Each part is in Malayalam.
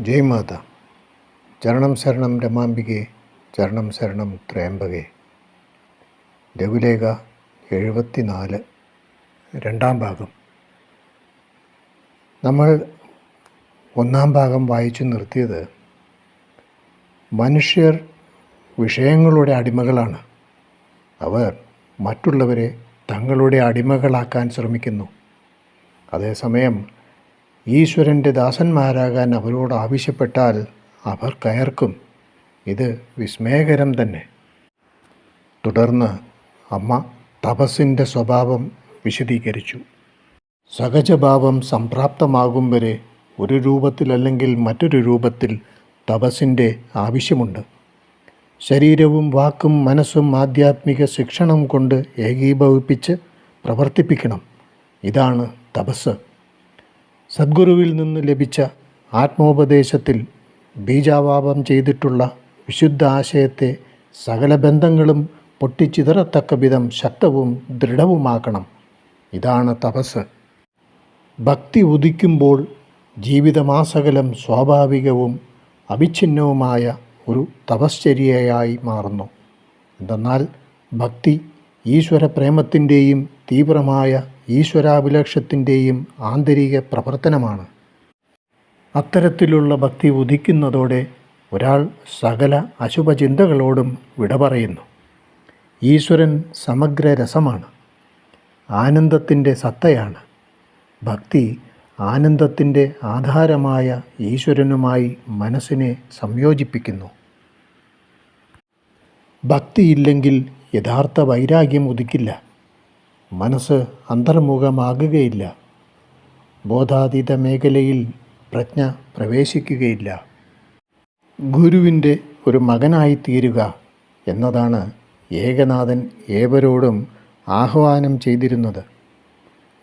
ജയ് മാത. ചരണം ശരണം രമാംബികെ ചരണം ശരണം ത്രയംബകെ. ലഘുലേഖ എഴുപത്തിനാല് രണ്ടാം ഭാഗം. നമ്മൾ ഒന്നാം ഭാഗം വായിച്ചു നിർത്തിയത് മനുഷ്യർ വിഷയങ്ങളുടെ അടിമകളാണ്. അവർ മറ്റുള്ളവരെ തങ്ങളുടെ അടിമകളാക്കാൻ ശ്രമിക്കുന്നു. അതേസമയം ഈശ്വരന്റെ ദാസന്മാരാകാൻ അവരോട് ആവശ്യപ്പെട്ടാൽ അവർ കയർക്കും. ഇത് വിസ്മയകരം തന്നെ. തുടർന്ന് അമ്മ തപസ്സിന്റെ സ്വഭാവം വിശദീകരിച്ചു. സഹജഭാവം സംപ്രാപ്തമാകും വരെ ഒരു രൂപത്തിലല്ലെങ്കിൽ മറ്റൊരു രൂപത്തിൽ തപസ്സിന്റെ ആവശ്യമുണ്ട്. ശരീരവും വാക്കും മനസ്സും ആധ്യാത്മിക ശിക്ഷണം കൊണ്ട് ഏകീഭവിപ്പിച്ച് പ്രവർത്തിപ്പിക്കണം. ഇതാണ് തപസ് സദ്ഗുരുവിൽ നിന്ന് ലഭിച്ച ആത്മോപദേശത്തിൽ ബീജാവാപം ചെയ്തിട്ടുള്ള വിശുദ്ധ ആശയത്തെ സകല ബന്ധങ്ങളും പൊട്ടിച്ചിതറത്തക്ക വിധം ശക്തവും ദൃഢവുമാക്കണം. ഇതാണ് തപസ്. ഭക്തി ഉദിക്കുമ്പോൾ ജീവിതമാസകലം സ്വാഭാവികവും അവിഛിന്നവുമായ ഒരു തപശ്ചര്യയായി മാറുന്നു. എന്തെന്നാൽ ഭക്തി ഈശ്വര പ്രേമത്തിന്റെയും തീവ്രമായ ഈശ്വരാഭിലക്ഷത്തിന്റെയും ആന്തരിക പ്രവർത്തനമാണ്. അത്തരത്തിലുള്ള ഭക്തി ഉദിക്കുന്നതോടെ ഒരാൾ സകല അശുഭചിന്തകളോടും വിട പറയുന്നു. ഈശ്വരൻ സമഗ്ര രസമാണ്. ആനന്ദത്തിന്റെ സത്തയാണ്. ഭക്തി ആനന്ദത്തിന്റെ ആധാരമായ ഈശ്വരനുമായി മനസ്സിനെ സംയോജിപ്പിക്കുന്നു. ഭക്തിയില്ലെങ്കിൽ യഥാർത്ഥ വൈരാഗ്യം ഉദിക്കില്ല. മനസ്സ് അന്തർമുഖമാകുകയില്ല. ബോധാതീത മേഖലയിൽ പ്രജ്ഞ പ്രവേശിക്കുകയില്ല. ഗുരുവിന്റെ ഒരു മകനായി തീരുക എന്നതാണ് ഏകനാഥൻ ഏവരോടും ആഹ്വാനം ചെയ്തിരുന്നത്.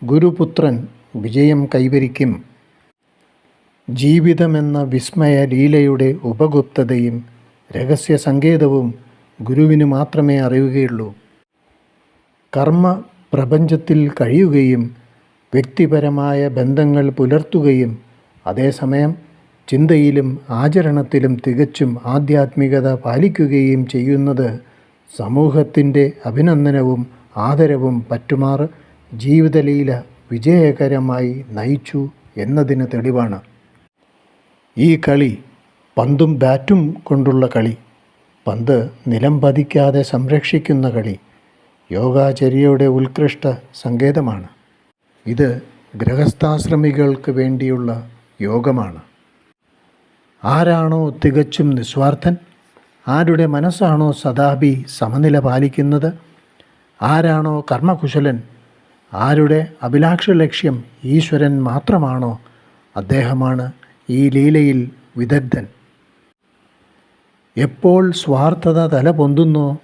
ഗുരുപുത്രൻ വിജയം കൈവരിക്കും. ജീവിതമെന്ന വിസ്മയ ലീലയുടെ ഉപഗുപ്തതയും രഹസ്യ സങ്കേതവും ഗുരുവിന് മാത്രമേ അറിയുകയുള്ളൂ. കർമ്മ പ്രപഞ്ചത്തിൽ കഴിയുകയും വ്യക്തിപരമായ ബന്ധങ്ങൾ പുലർത്തുകയും അതേസമയം ചിന്തയിലും ആചരണത്തിലും തികച്ചും ആധ്യാത്മികത പാലിക്കുകയും ചെയ്യുന്നത് സമൂഹത്തിന്റെ അഭിനന്ദനവും ആദരവും പറ്റുമാറ് ജീവിതലീല വിജയകരമായി നയിച്ചു എന്നതിന് തെളിവാണ്. ഈ കളി പന്തും ബാറ്റും കൊണ്ടുള്ള കളി. പന്ത് നിലം പതിക്കാതെ സംരക്ഷിക്കുന്ന കളി. യോഗാചര്യയുടെ ഉത്കൃഷ്ട സങ്കേതമാണ്. ഇത് ഗൃഹസ്ഥാശ്രമികൾക്ക് വേണ്ടിയുള്ള യോഗമാണ്. ആരാണോ തികച്ചും നിസ്വാർത്ഥൻ ആരുടെ മനസ്സാണോ സദാപി സമനില പാലിക്കുന്നത് ആരാണോ കർമ്മകുശലൻ ആരുടെ അഭിലാഷ ലക്ഷ്യം ഈശ്വരൻ മാത്രമാണോ അദ്ദേഹമാണ് ഈ ലീലയിൽ വിദഗ്ധൻ. എപ്പോൾ സ്വാർത്ഥത തല പൊന്തുന്നോ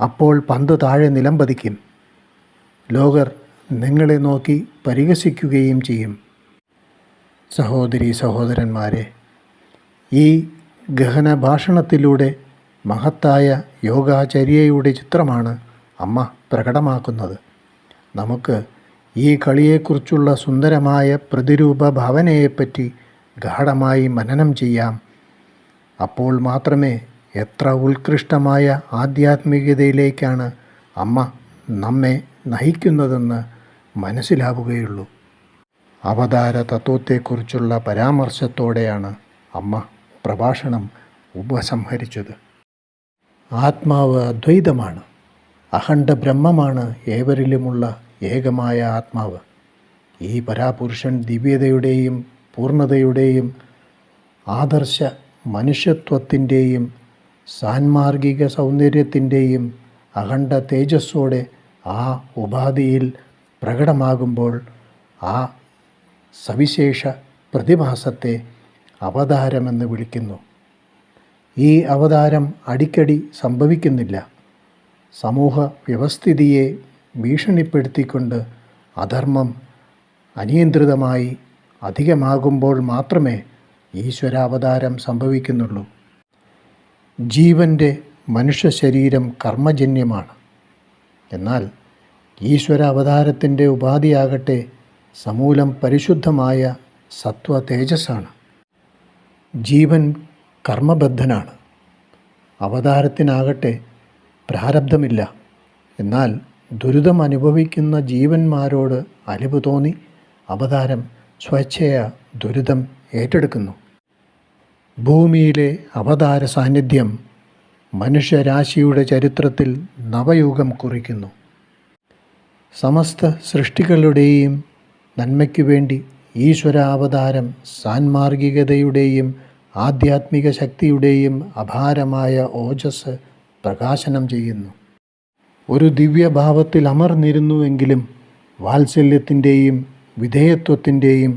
അപ്പോൾ പന്ത് താഴെ നിലം പതിക്കും ലോകർ നിങ്ങളെ നോക്കി പരിഹസിക്കുകയും ചെയ്യും. സഹോദരി സഹോദരന്മാരെ ഈ ഗഹന ഭാഷണത്തിലൂടെ മഹത്തായ യോഗാചര്യയുടെ ചിത്രമാണ് അമ്മ പ്രകടമാക്കുന്നത്. നമുക്ക് ഈ കളിയെക്കുറിച്ചുള്ള സുന്ദരമായ പ്രതിരൂപ ഭാവനയെപ്പറ്റി ഗാഠമായി മനനം ചെയ്യാം. അപ്പോൾ മാത്രമേ എത്ര ഉത്കൃഷ്ടമായ ആധ്യാത്മികതയിലേക്കാണ് അമ്മ നമ്മെ നയിക്കുന്നതെന്ന് മനസ്സിലാവുകയുള്ളൂ. അവതാര തത്വത്തെക്കുറിച്ചുള്ള പരാമർശത്തോടെയാണ് അമ്മ പ്രഭാഷണം ഉപസംഹരിച്ചത്. ആത്മാവ് അദ്വൈതമാണ്. അഖണ്ഡ ബ്രഹ്മമാണ് ഏവരിലുമുള്ള ഏകമായ ആത്മാവ്. ഈ പരാപുരുഷൻ ദിവ്യതയുടെയും പൂർണതയുടെയും ആദർശ മനുഷ്യത്വത്തിന്റെയും സാൻമാർഗിക സൗന്ദര്യത്തിന്റെയും അഖണ്ഡ തേജസ്സോടെ ആ ഉപാധിയിൽ പ്രകടമാകുമ്പോൾ ആ സവിശേഷ പ്രതിഭാസത്തെ അവതാരമെന്ന് വിളിക്കുന്നു. ഈ അവതാരം അടിക്കടി സംഭവിക്കുന്നില്ല. സമൂഹ വ്യവസ്ഥിതിയെ ഭീഷണിപ്പെടുത്തിക്കൊണ്ട് അധർമ്മം അനിയന്ത്രിതമായി അധികമാകുമ്പോൾ മാത്രമേ ഈശ്വരാവതാരം സംഭവിക്കുന്നുള്ളൂ. ജീവന്റെ മനുഷ്യ ശരീരം കർമ്മജന്യമാണ്. എന്നാൽ ഈശ്വര അവതാരത്തിന്റെ ഉപാധിയാകട്ടെ സമൂലം പരിശുദ്ധമായ സത്വ തേജസ്സാണ്. ജീവൻ കർമ്മബദ്ധനാണ്. അവതാരത്തിനാകട്ടെ പ്രാരബ്ധമില്ല. എന്നാൽ ദുരിതം അനുഭവിക്കുന്ന ജീവന്മാരോട് അലിവ് തോന്നി അവതാരം സ്വേച്ഛയ ദുരിതം ഏറ്റെടുക്കുന്നു. ഭൂമിയിലെ അവതാര സാന്നിധ്യം മനുഷ്യരാശിയുടെ ചരിത്രത്തിൽ നവയുഗം കുറിക്കുന്നു. സമസ്ത സൃഷ്ടികളുടെയും നന്മയ്ക്കു വേണ്ടി ഈശ്വരാവതാരം സാൻമാർഗികതയുടെയും ആധ്യാത്മിക ശക്തിയുടെയും അപാരമായ ഓജസ് പ്രകാശനം ചെയ്യുന്നു. ഒരു ദിവ്യഭാവത്തിൽ അമർന്നിരുന്നുവെങ്കിലും വാത്സല്യത്തിന്റെയും വിധേയത്വത്തിന്റെയും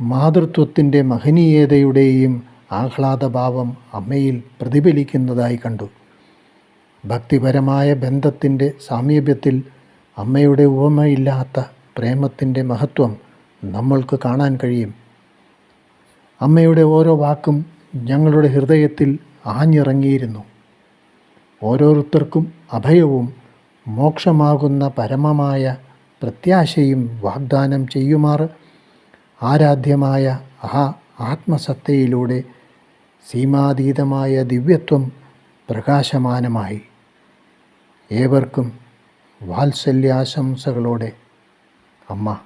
മാതൃത്വത്തിന്റെ മഹനീയതയുടെയും ആഹ്ലാദഭാവം അമ്മയിൽ പ്രതിഫലിക്കുന്നതായി കണ്ടു. ഭക്തിപരമായ ബന്ധത്തിന്റെ സാമീപ്യത്തിൽ അമ്മയുടെ ഉപമയില്ലാത്ത പ്രേമത്തിന്റെ മഹത്വം നമ്മൾക്ക് കാണാൻ കഴിയും. അമ്മയുടെ ഓരോ വാക്കും ഞങ്ങളുടെ ഹൃദയത്തിൽ ആഞ്ഞിറങ്ങിയിരുന്നു. ഓരോരുത്തർക്കും അഭയവും മോക്ഷമാകുന്ന പരമമായ പ്രത്യാശയും വാഗ്ദാനം ചെയ്യുമാറ് ആരാധ്യമായ ആ ആത്മസത്തയിലൂടെ സീമാതീതമായ ദിവ്യത്വം പ്രകാശമാനമായി. ഏവർക്കും വാത്സല്യാശംസകളോടെ. അമ്മ.